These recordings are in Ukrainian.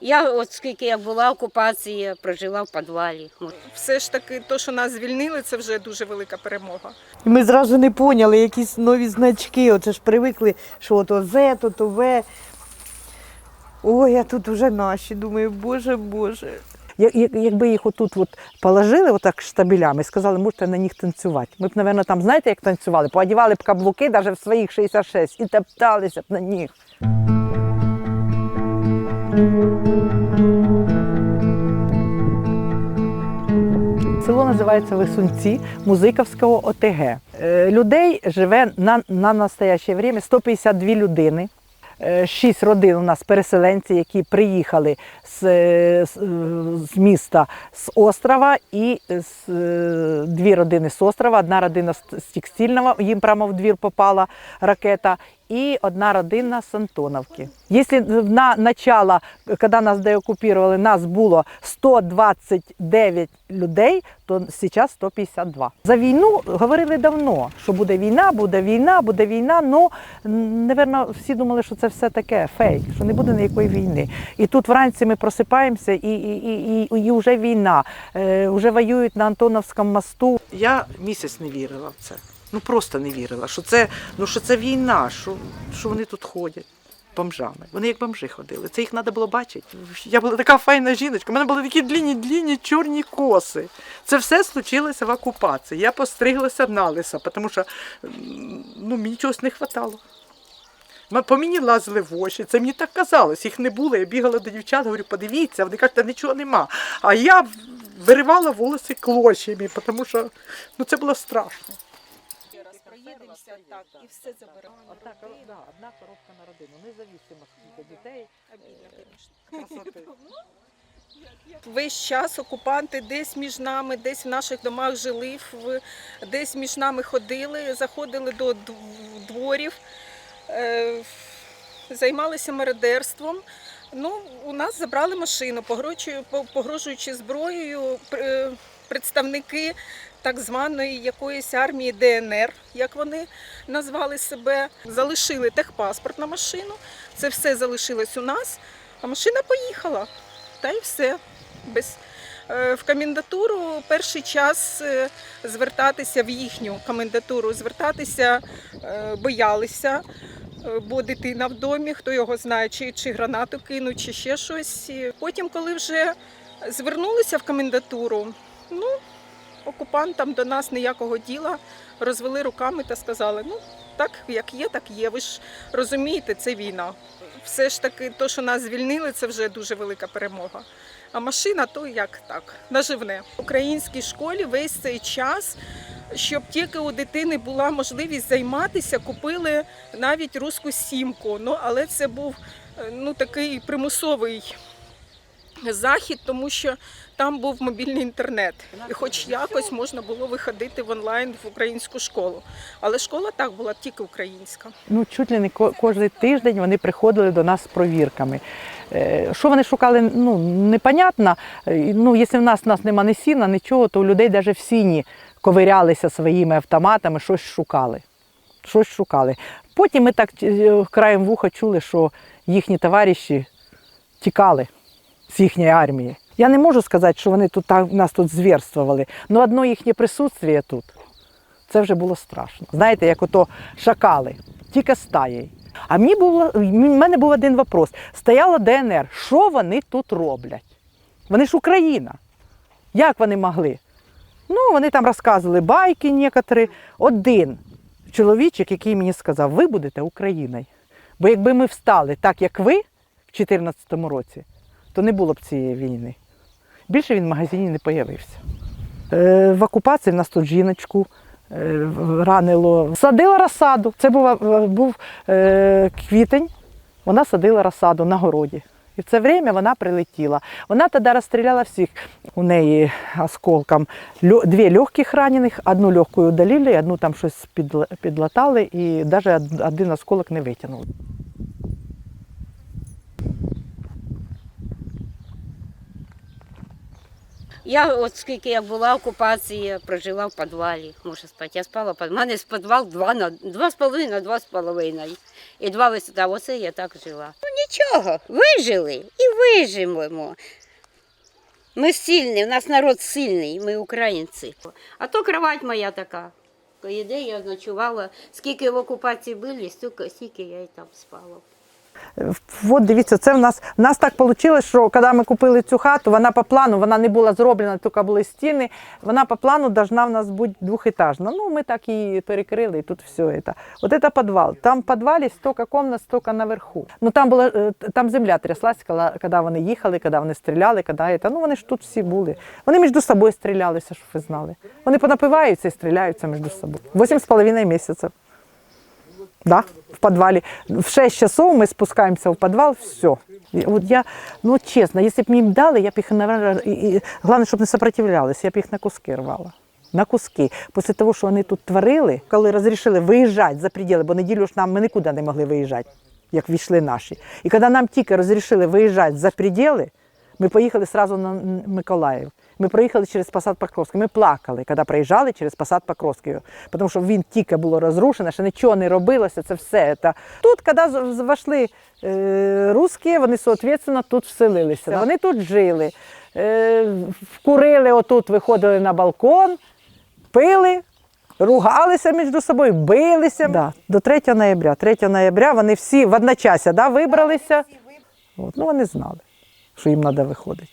Я от скільки як була окупація, прожила в підвалі. Все ж таки, то, що нас звільнили, це вже дуже велика перемога. І Ми зразу не поняли якісь нові значки. Оце ж привикли, що то З, то то В. Ой, а тут вже наші. Думаю, боже, боже. Якби їх отут от положили, отак штабелями, сказали, можете на них танцювати. Ми б, мабуть, там, знаєте, як танцювали? Поодівали б каблуки навіть в своїх 66 і топталися б на них. Село називається Лисунці Музиковського ОТГ. Е, Людей живе на, на настояще время 152 людини. Е, Шість родин у нас переселенці, які приїхали з, е, з, міста з острова, і з, дві родини з острова, одна родина з текстильного, їм прямо в двір попала ракета, і одна родина з Антоновки. Якщо на начало, коли нас деокупували, нас було 129 людей, то зараз 152. За війну говорили давно, що буде війна, буде війна, буде війна. Ну, напевно, всі думали, що це все таке фейк, що не буде ніякої війни. І тут вранці ми просипаємося, і, і, і, і, і вже війна. Е, вже воюють на Антоновському мосту. Я місяць не вірила в це. Ну просто не вірила, що це, ну, що це війна, що, що вони тут ходять. Бомжами. Вони як бомжи ходили. Це їх треба було бачити. Я була така файна жіночка. У мене були такі длінні, длінні чорні коси. Це все случилося в окупації. Я постриглася на лиса, тому що ну, мені чогось не вистачало. По мені лазили в очі, це мені так казалось, їх не було. Я бігала до дівчат, говорю, подивіться, вони кажуть, та нічого нема. А я виривала волоси клочьями, тому що ну, це було страшно. Проїдемося так і все заберемо. Одна коробка на родину, независимо скільки дітей. Весь час окупанти десь між нами, десь в наших домах жили, десь між нами ходили, заходили до дв- дворів, е, займалися мародерством. Ну, у нас забрали машину, погрожуючи, погрожуючи зброєю е, представники так званої якоїсь армії ДНР, як вони назвали себе, залишили техпаспорт на машину. Це все залишилось у нас, а машина поїхала. Та й все. Без, е, в комендатуру перший час е, звертатися в їхню комендатуру, звертатися е, боялися, бо дитина в домі, хто його знає, чи, чи гранату кинуть, чи ще щось. Потім, коли вже звернулися в комендатуру, ну, окупантам до нас ніякого діла, розвели руками та сказали, ну, так як є, так є. Ви ж розумієте, це війна. Все ж таки, то, що нас звільнили, це вже дуже велика перемога. А машина то як так, наживне. В українській школі весь цей час, щоб тільки у дитини була можливість займатися, купили навіть руську сімку. Ну, але це був е, ну, такий примусовий захід, тому що там був мобільний інтернет. І хоч якось можна було виходити в онлайн в українську школу. Але школа так була тільки українська. Ну, чуть ли не кожен тиждень вони приходили до нас з провірками. Е, Що вони шукали, ну, непонятно. Е, Ну, якщо в нас, в нас нема ні сіна, нічого, то у людей навіть в сіні ковирялися своїми автоматами, щось шукали. Щось шукали. Потім ми так е, краєм вуха чули, що їхні товариші тікали з їхньої армії. Я не можу сказати, що вони тут так, нас тут звірствували, але одно їхнє присутствие тут це вже було страшно. Знаєте, як ото шакали, тільки стаєю. А мені було, в мене був один вопрос. Стояла ДНР, що вони тут роблять? Вони ж Україна. Як вони могли? Ну, вони там розказували байки некоторі. Один чоловічок, який мені сказав, ви будете Україною. Бо якби ми встали так, як ви в 2014 році, то не було б цієї війни. Більше він в магазині не появився. Е, В окупації в нас тут жіночку е, ранило. Садила розсаду. Це був, е, був е, квітень. Вона садила розсаду на городі. І в це время вона прилетіла. Вона тоді розстріляла всіх у неї осколком. Дві легких ранених, одну легку удалили, одну там щось підлатали і навіть один осколок не витягнули. Я от скільки як була окупація, прожила в підвалі. Можу спати. Я спала. У мене з підвал два на два з половиною, два з половиною. І два висота. Оце я так жила. Ну нічого, вижили і виживемо. Ми сильні, у нас народ сильний, ми українці. А то кровать моя така. Де я ночувала, скільки в окупації були, стільки, я і там спала. От дивіться, це в нас в нас так вийшло, що коли ми купили цю хату, вона по плану, вона не була зроблена, тільки були стіни. Вона по плану должна в нас бути двохетажна. Ну, ми так її перекрили, і тут все це. От це підвал. Там в підвалі стільки кімнат, стільки наверху. Ну там була е, там земля тряслась, коли, коли вони їхали, коли вони стріляли, коли це. Ну вони ж тут всі були. Вони між собою стрілялися, щоб ви знали. Вони понапиваються і стріляються між собою. Вісім з половиною місяців. Да, в подвале. В 6 часов мы спускаемся в подвал, все. Вот я, ну честно, если бы мне им дали, я б їх, наверное, і, і, главное, щоб не сопротивлялись, я б їх на куски рвала. На куски. Після того, що вони тут творили, коли розрішили виїжджати за пределы, бо неділю ж нам ми нікуди не могли виїжджати, як війшли наші. І коли нам тільки розрішили виїжджати за пределы, ми поїхали одразу на Миколаїв. Ми проїхали через Посад Покровський. Ми плакали, коли проїжджали через Посад Покровський. Тому що він тільки було розрушено, ще нічого не робилося, це все. Це. Тут, коли з- е, русські, вони, соответственно, тут вселилися. Вони тут жили, е, курили отут, виходили на балкон, пили, ругалися між собою, билися. Да, до 3 ноября. 3 ноября вони всі в одночасье да, вибралися. От, ну, вони знали, що їм треба виходити.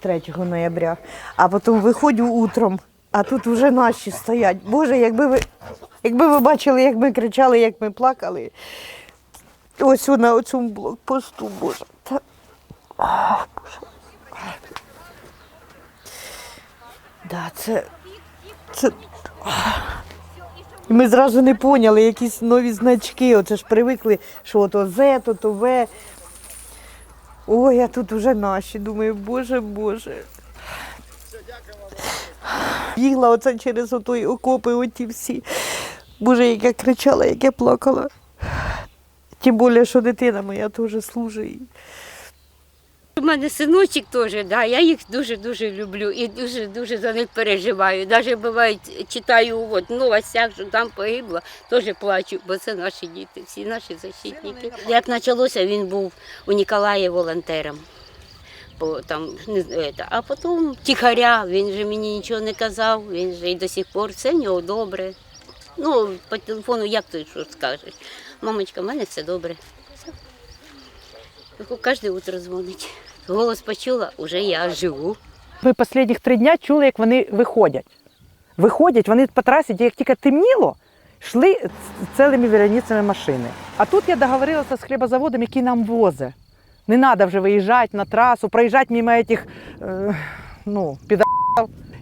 3 ноября, а потім виходжу утром, а тут вже наші стоять. Боже, якби ви, якби ви бачили, як ми кричали, як ми плакали. Ось на цьому блокпосту, Боже. Та... Ах, Боже. Да, це, це... І Ми зразу не поняли, якісь нові значки. Оце ж привикли, що то З, то то В. Ой, а тут вже наші. Думаю, боже, боже. Бігла оце через отой окопи, оті всі. Боже, як я кричала, як я плакала. Тим більше, що дитина моя теж служить. У мене синочок теж, да, я їх дуже-дуже люблю і дуже-дуже за них переживаю. Навіть буває, читаю от, новостях, що там погибло, теж плачу, бо це наші діти, всі наші защитники. Як почалося, він був у Ніколаї волонтером. Бо там, не знаю, це. А потім тихаря, він же мені нічого не казав, він же і до сих пор все в нього добре. Ну, по телефону як ти що скажеш? Мамочка, в мене все добре. Все. Кожне утро дзвонить. Голос почула, вже я живу. Ми останніх три дні чули, як вони виходять. Виходять, вони по трасі, як тільки темніло, йшли цілими вереницями машини. А тут я договорилася з хлібозаводом, який нам возе. Не треба вже виїжджати на трасу, проїжджати мимо цих е, ну, піда.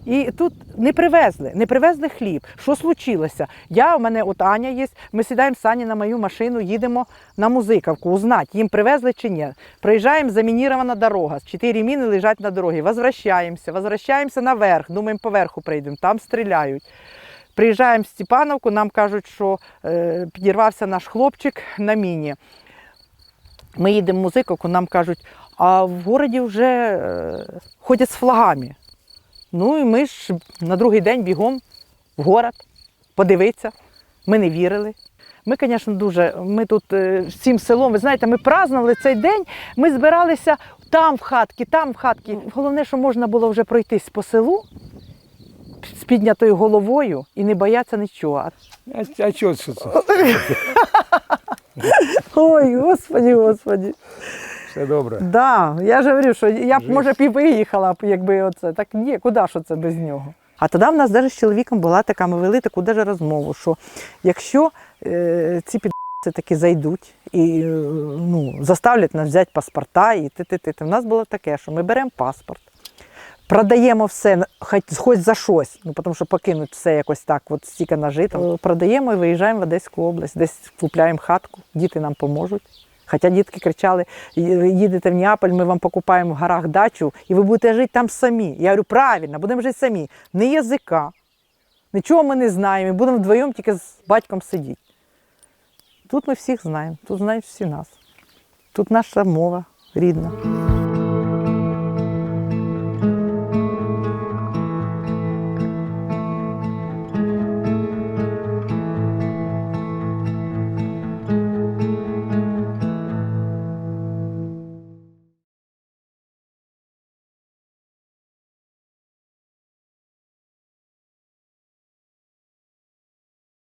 І тут не привезли, не привезли хліб. Що случилося? Я, у мене от Аня є, ми сідаємо з Ані на мою машину, їдемо на музикавку, узнати, їм привезли чи ні. Проїжджаємо замінірована дорога, чотири міни лежать на дорогі. Возвращаємося, возвращаємося наверх, думаємо, поверху прийдемо, там стріляють. Приїжджаємо в Степановку, нам кажуть, що е, підірвався наш хлопчик на міні. Ми їдемо в музикавку, нам кажуть, а в городі вже е, ходять з флагами. Ну і ми ж на другий день бігом в город подивитися. Ми не вірили. Ми, звісно, дуже. Ми тут е, всім селом, ви знаєте, ми празднували цей день. Ми збиралися там в хатки, там в хатки. Головне, що можна було вже пройтись по селу з піднятою головою і не боятися нічого. А- А, чого це? Ой, господі, господі. Все добре. Да, я ж говорю, що я б Жесть. може б і виїхала, б, якби оце. Так ні, куди ж це без нього? А тоді в нас навіть з чоловіком була така, ми вели таку даже розмову, що якщо е, ці підси таки зайдуть і е, ну, заставлять нас взяти паспорта, і ти, ти, ти, ти. в нас було таке, що ми беремо паспорт, продаємо все, хоч, хоч за щось, ну тому що покинуть все якось так, от стільки нажито. Продаємо і виїжджаємо в Одеську область, десь купляємо хатку, діти нам поможуть. Хоча дітки кричали, їдете в Неаполь, ми вам покупаємо в горах дачу, і ви будете жити там самі. Я говорю, правильно, будемо жити самі. Не язика, нічого ми не знаємо, і будемо вдвоєм тільки з батьком сидіти. Тут ми всіх знаємо, тут знають всі нас. Тут наша мова рідна.